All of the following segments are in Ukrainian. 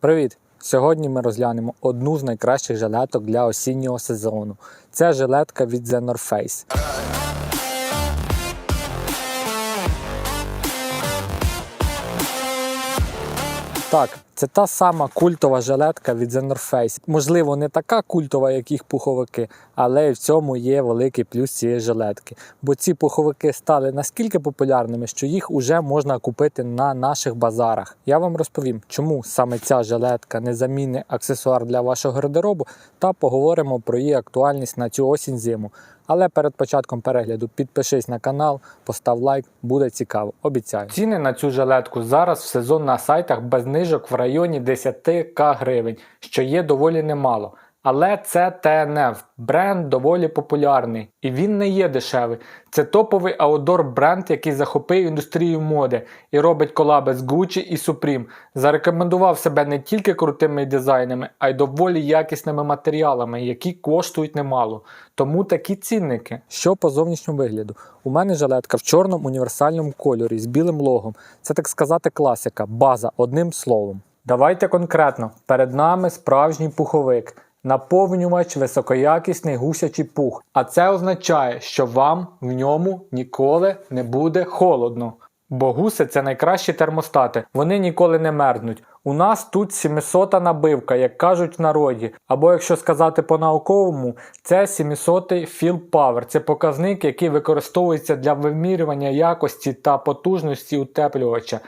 Привіт! Сьогодні ми розглянемо одну з найкращих жилеток для осіннього сезону. Це жилетка від The North Face. Так, це та сама культова жилетка від The North Face. Можливо, не така культова, як їх пуховики, але в цьому є великий плюс цієї жилетки. Бо ці пуховики стали наскільки популярними, що їх уже можна купити на наших базарах. Я вам розповім, чому саме ця жилетка не незамінний аксесуар для вашого гардеробу, та поговоримо про її актуальність на цю осінь зиму. Але перед початком перегляду підпишись на канал, постав лайк, буде цікаво. Обіцяю. Ціни на цю жилетку зараз в сезон на сайтах без знижок в районі 10к гривень, що є доволі немало. Але це ТНФ, бренд доволі популярний, і він не є дешевий. Це топовий аудор бренд, який захопив індустрію моди і робить колаби з Gucci і Supreme. Зарекомендував себе не тільки крутими дизайнами, а й доволі якісними матеріалами, які коштують немало. Тому такі цінники. Що по зовнішньому вигляду? У мене жилетка в чорному універсальному кольорі з білим логом. Це так сказати класика, база одним словом. Давайте конкретно, перед нами справжній пуховик. Наповнювач високоякісний гусячий пух. А це означає, що вам в ньому ніколи не буде холодно. Бо гуси це найкращі термостати, вони ніколи не мерзнуть. У нас тут 700 набивка, як кажуть в народі. Або якщо сказати по-науковому, це 700 Fill Power. Це показник, який використовується для вимірювання якості та потужності утеплювача.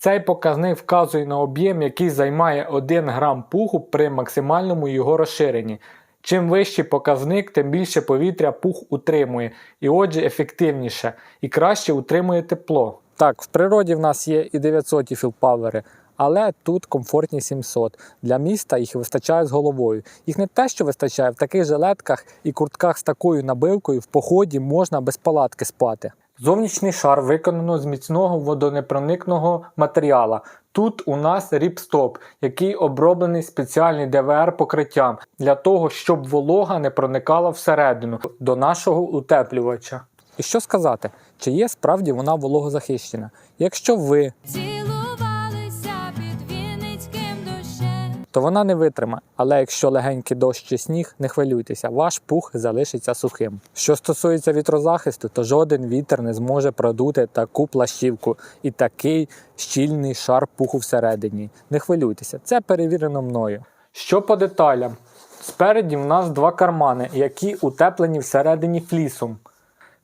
Цей показник вказує на об'єм, який займає 1 грам пуху при максимальному його розширенні. Чим вищий показник, тим більше повітря пух утримує, і отже ефективніше і краще утримує тепло. Так, в природі в нас є і 900 філпавери, але тут комфортні 700. Для міста їх вистачає з головою. Їх не те, що вистачає, в таких жилетках і куртках з такою набивкою в поході можна без палатки спати. Зовнішній шар виконано з міцного водонепроникного матеріала. Тут у нас ріпстоп, який оброблений спеціальним ДВР покриттям для того, щоб волога не проникала всередину до нашого утеплювача. І що сказати, чи є справді вона вологозахищена? Якщо ви то вона не витримає. Але якщо легенький дощ чи сніг, не хвилюйтеся, ваш пух залишиться сухим. Що стосується вітрозахисту, то жоден вітер не зможе продути таку плащівку і такий щільний шар пуху всередині. Не хвилюйтеся, це перевірено мною. Що по деталям? Спереді в нас два кармани, які утеплені всередині флісом.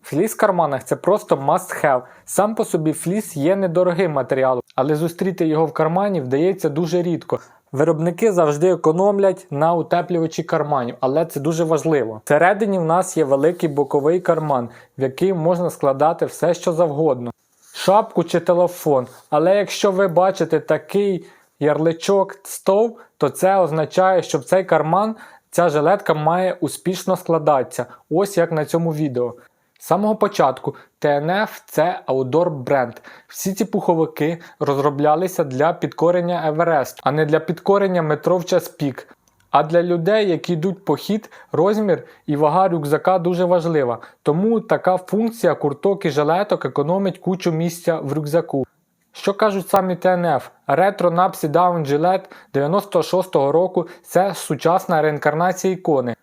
Фліс в карманах це просто must have. Сам по собі фліс є недорогим матеріалом, але зустріти його в кармані вдається дуже рідко. Виробники завжди економлять на утеплювачі карманів, але це дуже важливо. Всередині в нас є великий боковий карман, в який можна складати все, що завгодно. Шапку чи телефон. Але якщо ви бачите такий ярличок стов, то це означає, що цей карман ця жилетка має успішно складатися. Ось як на цьому відео. З самого початку TNF – це аудор бренд. Всі ці пуховики розроблялися для підкорення Евересту, а не для підкорення метро в час пік. А для людей, які йдуть похід, розмір і вага рюкзака дуже важлива. Тому така функція курток і жилеток економить кучу місця в рюкзаку. Що кажуть самі TNF? Ретро Napsi Down Gillette 96-го року це сучасна реінкарнація ікони.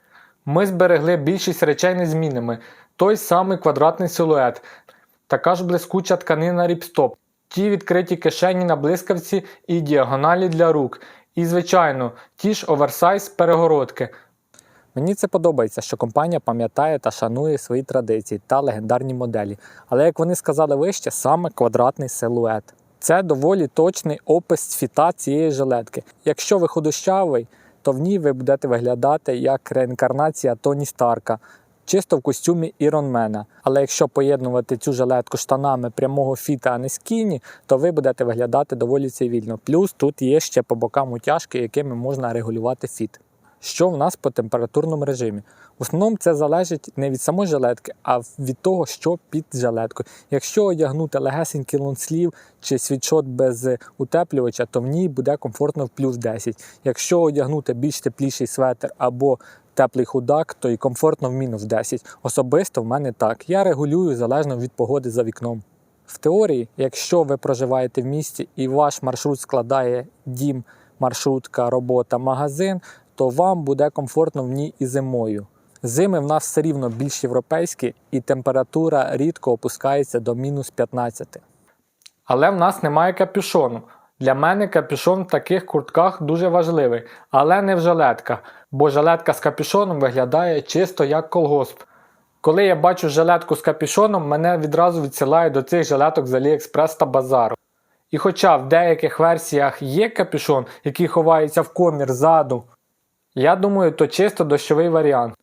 Ми зберегли більшість речей незмінними. Той самий квадратний силует, така ж блискуча тканина ріпстоп, ті відкриті кишені на блискавці і діагоналі для рук. І, звичайно, ті ж оверсайз перегородки. Мені це подобається, що компанія пам'ятає та шанує свої традиції та легендарні моделі. Але як вони сказали вище, саме квадратний силует. Це доволі точний опис фіта цієї жилетки. Якщо ви худощавий, то в ній ви будете виглядати як реінкарнація Тоні Старка, чисто в костюмі Іронмена. Але якщо поєднувати цю жилетку штанами прямого фіта, а не скіні, то ви будете виглядати доволі цивільно. Плюс тут є ще по бокам утяжки, якими можна регулювати фіт. Що в нас по температурному режимі? В основному це залежить не від самої жилетки, а від того, що під жилеткою. Якщо одягнути легесенький лонслів чи світшот без утеплювача, то в ній буде комфортно в плюс 10. Якщо одягнути більш тепліший светр або теплий худак, то і комфортно в мінус 10. Особисто в мене так. Я регулюю залежно від погоди за вікном. В теорії, якщо ви проживаєте в місті і ваш маршрут складає дім, маршрутка, робота, магазин, то вам буде комфортно в ній і зимою. Зими в нас все рівно більш європейські, і температура рідко опускається до мінус 15. Але в нас немає капюшону. Для мене капюшон в таких куртках дуже важливий, але не в жилетках, бо жилетка з капюшоном виглядає чисто як колгосп. Коли я бачу жилетку з капюшоном, мене відразу відсилає до цих жилеток з Аліекспрес та базару. І хоча в деяких версіях є капюшон, який ховається в комір ззаду, я думаю, то чисто дощовий варіант.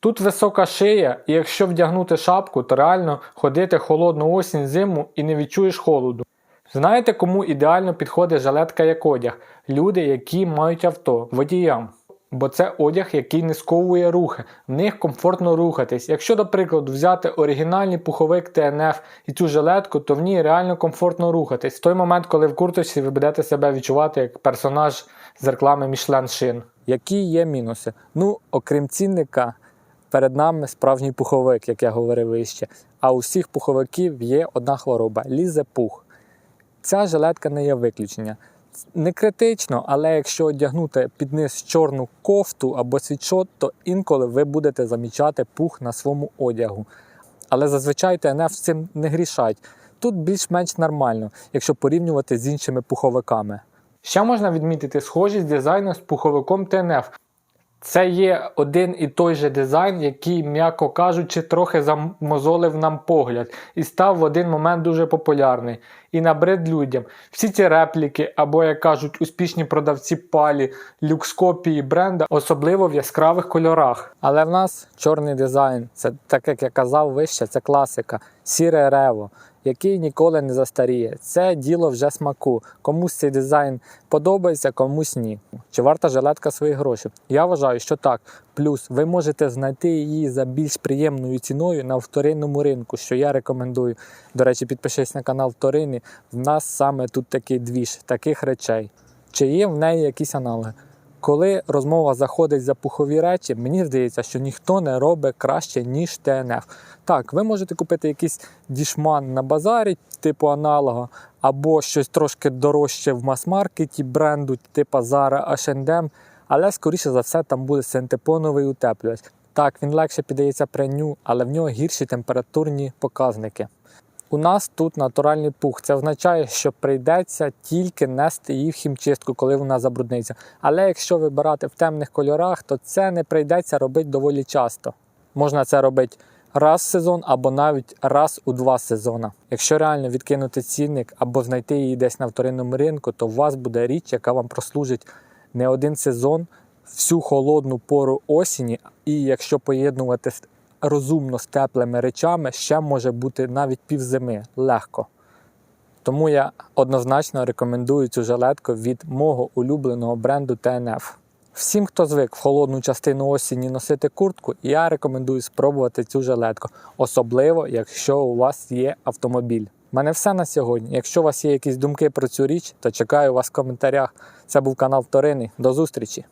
Тут висока шия, і якщо вдягнути шапку, то реально ходити холодну осінь зиму і не відчуєш холоду. Знаєте, кому ідеально підходить жилетка як одяг? Люди, які мають авто, водіям. Бо це одяг, який не сковує рухи, в них комфортно рухатись. Якщо, до прикладу, взяти оригінальний пуховик ТНФ і цю жилетку, то в ній реально комфортно рухатись. В той момент, коли в курточці ви будете себе відчувати як персонаж з реклами Michelin Шин. Які є мінуси? Ну, окрім цінника, перед нами справжній пуховик, як я говорив вище. А у всіх пуховиків є одна хвороба лізе пух. Ця жилетка не є виключення. Не критично, але якщо одягнути під низ чорну кофту або світшот, то інколи ви будете замічати пух на своєму одягу. Але зазвичай ТНФ з цим не грішать. Тут більш-менш нормально, якщо порівнювати з іншими пуховиками. Ще можна відмітити схожість дизайну з пуховиком ТНФ. Це є один і той же дизайн, який, м'яко кажучи, трохи замозолив нам погляд і став в один момент дуже популярний і набрид людям. Всі ці репліки, або, як кажуть, успішні продавці палі, люкскопії бренда, особливо в яскравих кольорах. Але в нас чорний дизайн, це так як я казав вище, це класика, сіре рево. Який ніколи не застаріє. Це діло вже смаку. Комусь цей дизайн подобається, комусь ні. Чи варта жилетка свої гроші? Я вважаю, що так. Плюс ви можете знайти її за більш приємною ціною на вторинному ринку, що я рекомендую. До речі, підпишись на канал Вторини. В нас саме тут такий двіж, таких речей. Чи є в неї якісь аналоги? Коли розмова заходить за пухові речі, мені здається, що ніхто не робить краще, ніж ТНФ. Так, ви можете купити якийсь дішман на базарі, типу аналога, або щось трошки дорожче в мас-маркеті бренду, типу Zara H&M, але скоріше за все там буде синтепоновий утеплювач. Так, він легше піддається прянню, але в нього гірші температурні показники. У нас тут натуральний пух. Це означає, що прийдеться тільки нести її в хімчистку, коли вона забрудниться. Але якщо вибирати в темних кольорах, то це не прийдеться робити доволі часто. Можна це робити раз в сезон або навіть раз у два сезони. Якщо реально відкинути цінник або знайти її десь на вторинному ринку, то у вас буде річ, яка вам прослужить не один сезон, всю холодну пору осені, і якщо поєднувати розумно з теплими речами, ще може бути навіть півзими легко. Тому я однозначно рекомендую цю жилетку від мого улюбленого бренду TNF. Всім, хто звик в холодну частину осені носити куртку, я рекомендую спробувати цю жилетку, особливо якщо у вас є автомобіль. У мене все на сьогодні. Якщо у вас є якісь думки про цю річ, то чекаю вас в коментарях. Це був канал Вторини. До зустрічі!